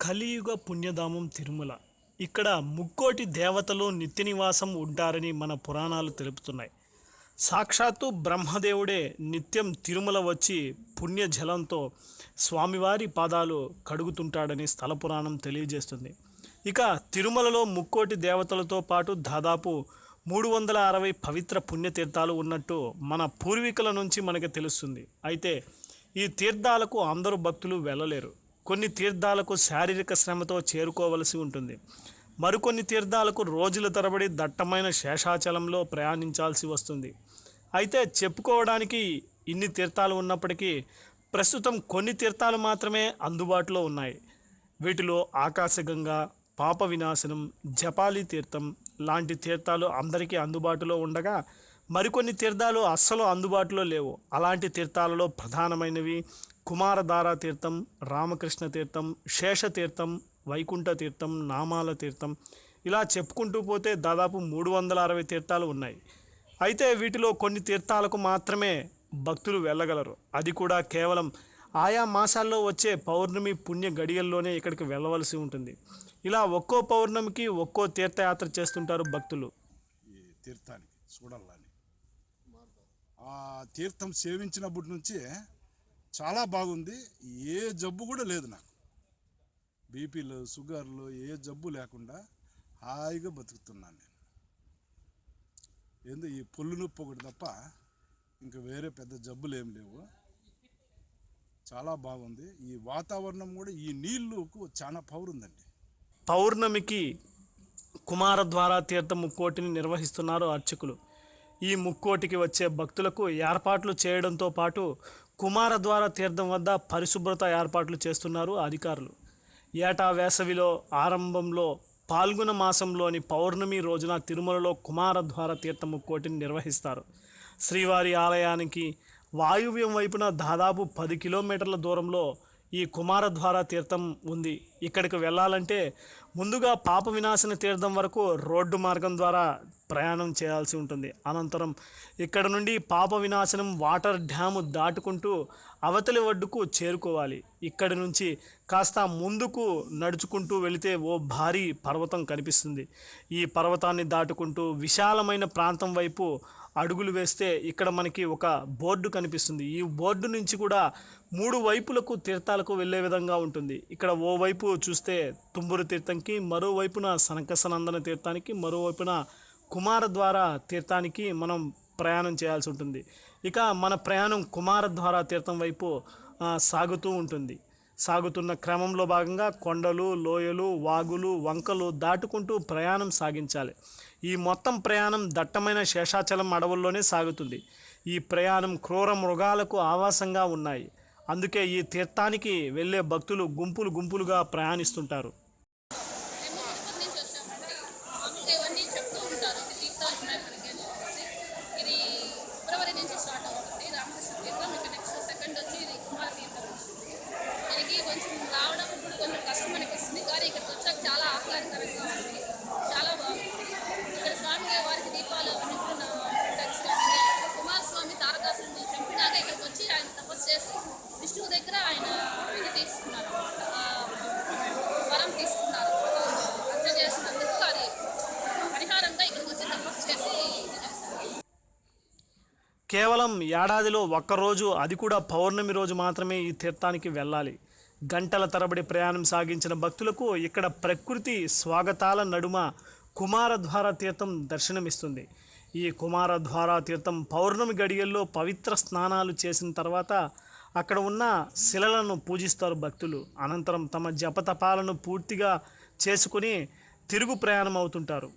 కలియుగ పుణ్యధామం తిరుమల. ఇక్కడ ముక్కోటి దేవతలు నిత్య నివాసం ఉంటారని మన పురాణాలు తెలుపుతున్నాయి. సాక్షాత్తు బ్రహ్మదేవుడే నిత్యం తిరుమల వచ్చి పుణ్య జలంతో స్వామివారి పాదాలు కడుగుతుంటాడని స్థల పురాణం తెలియజేస్తుంది. ఇక తిరుమలలో ముక్కోటి దేవతలతో పాటు దాదాపు మూడు వందల అరవై పవిత్ర పుణ్యతీర్థాలు ఉన్నట్టు మన పూర్వీకుల నుంచి మనకి తెలుస్తుంది. అయితే ఈ తీర్థాలకు అందరూ భక్తులు వెళ్ళలేరు. కొన్ని తీర్థాలకు శారీరక శ్రమతో చేరుకోవలసి ఉంటుంది. మరికొన్ని తీర్థాలకు రోజుల తరబడి దట్టమైన శేషాచలంలో ప్రయాణించాల్సి వస్తుంది. అయితే చెప్పుకోవడానికి ఇన్ని తీర్థాలు ఉన్నప్పటికీ ప్రస్తుతం కొన్ని తీర్థాలు మాత్రమే అందుబాటులో ఉన్నాయి. వీటిలో ఆకాశగంగా పాప వినాశనం జపాలి తీర్థం లాంటి తీర్థాలు అందరికీ అందుబాటులో ఉండగా మరికొన్ని తీర్థాలు అస్సలు అందుబాటులో లేవు. అలాంటి తీర్థాలలో ప్రధానమైనవి కుమారధారా తీర్థం రామకృష్ణ తీర్థం శేషతీర్థం వైకుంఠ తీర్థం నామాల తీర్థం. ఇలా చెప్పుకుంటూ పోతే దాదాపు మూడు వందల అరవై తీర్థాలు ఉన్నాయి. అయితే వీటిలో కొన్ని తీర్థాలకు మాత్రమే భక్తులు వెళ్ళగలరు. అది కూడా కేవలం ఆయా మాసాల్లో వచ్చే పౌర్ణమి పుణ్య గడియల్లోనే ఇక్కడికి వెళ్ళవలసి ఉంటుంది. ఇలా ఒక్కో పౌర్ణమికి ఒక్కో తీర్థయాత్ర చేస్తుంటారు భక్తులు. ఈ తీర్థానికి చూడాలని తీర్థం సేవించినప్పటి నుంచి చాలా బాగుంది. ఏ జబ్బు కూడా లేదు నాకు. బీపీలు షుగర్లు ఏ జబ్బు లేకుండా హాయిగా బతుకుతున్నాను నేను. ఏందో ఈ పొల్లు నొప్పి ఒకటి తప్ప ఇంకా వేరే పెద్ద జబ్బులు ఏం లేవు. చాలా బాగుంది. ఈ వాతావరణం కూడా ఈ నీళ్ళకు చాలా పవర్ ఉందండి. పౌర్ణమికి కుమారద్వార తీర్థ ముక్కోటిని నిర్వహిస్తున్నారు అర్చకులు. ఈ ముక్కోటికి వచ్చే భక్తులకు ఏర్పాట్లు చేయడంతో పాటు కుమారద్వార తీర్థం వద్ద పరిశుభ్రత ఏర్పాట్లు చేస్తున్నారు అధికారులు. ఏటా వేసవిలో ఆరంభంలో పాల్గొన మాసంలోని పౌర్ణమి రోజున తిరుమలలో కుమారద్వార తీర్థ ముక్కోటిని నిర్వహిస్తారు. శ్రీవారి ఆలయానికి వాయువ్యం వైపున దాదాపు పది కిలోమీటర్ల దూరంలో ఈ కుమారద్వార తీర్థం ఉంది. ఇక్కడికి వెళ్ళాలంటే ముందుగా పాప వినాశన తీర్థం వరకు రోడ్డు మార్గం ద్వారా ప్రయాణం చేయాల్సి ఉంటుంది. అనంతరం ఇక్కడ నుండి పాప వినాశనం వాటర్ డ్యాము దాటుకుంటూ అవతలి ఒడ్డుకు చేరుకోవాలి. ఇక్కడి నుంచి కాస్త ముందుకు నడుచుకుంటూ వెళితే ఓ భారీ పర్వతం కనిపిస్తుంది. ఈ పర్వతాన్ని దాటుకుంటూ విశాలమైన ప్రాంతం వైపు అడుగులు వేస్తే ఇక్కడ మనకి ఒక బోర్డు కనిపిస్తుంది. ఈ బోర్డు నుంచి కూడా మూడు వైపులకు తీర్థాలకు వెళ్ళే విధంగా ఉంటుంది. ఇక్కడ ఓవైపు చూస్తే తుంబురు తీర్థంకి మరోవైపున సనకసనందన తీర్థానికి మరోవైపున కుమారద్వార తీర్థానికి మనం ప్రయాణం చేయాల్సి ఉంటుంది. ఇక మన ప్రయాణం కుమారద్వార తీర్థం వైపు సాగుతూ ఉంటుంది. సాగుతున్న క్రమంలో భాగంగా కొండలు లోయలు వాగులు వంకలు దాటుకుంటూ ప్రయాణం సాగించాలి. ఈ మొత్తం ప్రయాణం దట్టమైన శేషాచలం అడవుల్లోనే సాగుతుంది. ఈ ప్రయాణం క్రూర మృగాలకు ఆవాసంగా ఉన్నాయి. అందుకే ఈ తీర్థానికి వెళ్ళే భక్తులు గుంపులు గుంపులుగా ప్రయాణిస్తుంటారు మేము తిరుపతి నుంచి వచ్చామండి మామూలుగా ఇవన్నీ చెప్తూ ఉంటారు ఇది తీర్థాలు ఉన్నాయి మనకి అని చెప్పేసి ఇది ఫిబ్రవరి నుంచి స్టార్ట్ అవుతుంది రామకృష్ణ తీర్థం ఇక నెక్స్ట్ సెకండ్ వచ్చి ఇది కుమార తీర్థం వస్తుంది దీనికి కొంచెం రావడం ఇప్పుడు కొంచెం కష్టం అనిపిస్తుంది కానీ ఇక్కడికి వచ్చాక చాలా ఆహ్లాదకరంగా ఉంది చాలా బాగుంది ఇక్కడ స్వామి వారికి దీపాలు అవన్నీ కూడా టచ్ కానీ కుమారస్వామి తారకాసురుని చంపినాక ఇక్కడికి వచ్చి ఆయన తపస్సు చేసి విష్ణువు దగ్గర ఆయన ఇది తీసుకున్నారు. వరం తీసుకున్నారు. హత్య చేసినందుకు అది పరిహారంగా ఇక్కడికి వచ్చి తపస్సు చేసి కేవలం ఏడాదిలో ఒక్కరోజు అది కూడా పౌర్ణమి రోజు మాత్రమే ఈ తీర్థానికి వెళ్ళాలి. గంటల తరబడి ప్రయాణం సాగించిన భక్తులకు ఇక్కడ ప్రకృతి స్వాగతాల నడుమ కుమారద్వార తీర్థం దర్శనమిస్తుంది. ఈ కుమారద్వార తీర్థం పౌర్ణమి గడియల్లో పవిత్ర స్నానాలు చేసిన తర్వాత అక్కడ ఉన్న శిలలను పూజిస్తారు భక్తులు. అనంతరం తమ జపతపాలను పూర్తిగా చేసుకుని తిరుగు ప్రయాణం అవుతుంటారు